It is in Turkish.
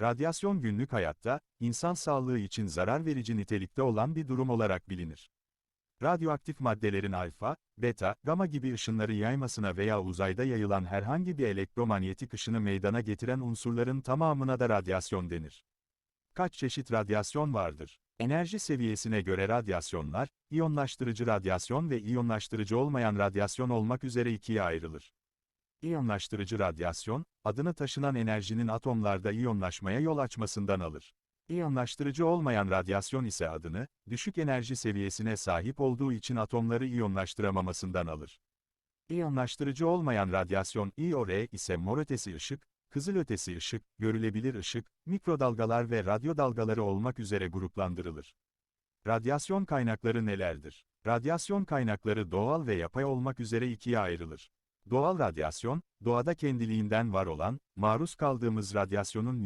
Radyasyon günlük hayatta, insan sağlığı için zarar verici nitelikte olan bir durum olarak bilinir. Radyoaktif maddelerin alfa, beta, gama gibi ışınları yaymasına veya uzayda yayılan herhangi bir elektromanyetik ışını meydana getiren unsurların tamamına da radyasyon denir. Kaç çeşit radyasyon vardır? Enerji seviyesine göre radyasyonlar, iyonlaştırıcı radyasyon ve iyonlaştırıcı olmayan radyasyon olmak üzere ikiye ayrılır. İyonlaştırıcı radyasyon, adını taşınan enerjinin atomlarda iyonlaşmaya yol açmasından alır. İyonlaştırıcı olmayan radyasyon ise adını, düşük enerji seviyesine sahip olduğu için atomları iyonlaştıramamasından alır. İyonlaştırıcı olmayan radyasyon IOR ise mor ötesi ışık, kızıl ötesi ışık, görülebilir ışık, mikrodalgalar ve radyo dalgaları olmak üzere gruplandırılır. Radyasyon kaynakları nelerdir? Radyasyon kaynakları doğal ve yapay olmak üzere ikiye ayrılır. Doğal radyasyon, doğada kendiliğinden var olan, maruz kaldığımız radyasyonun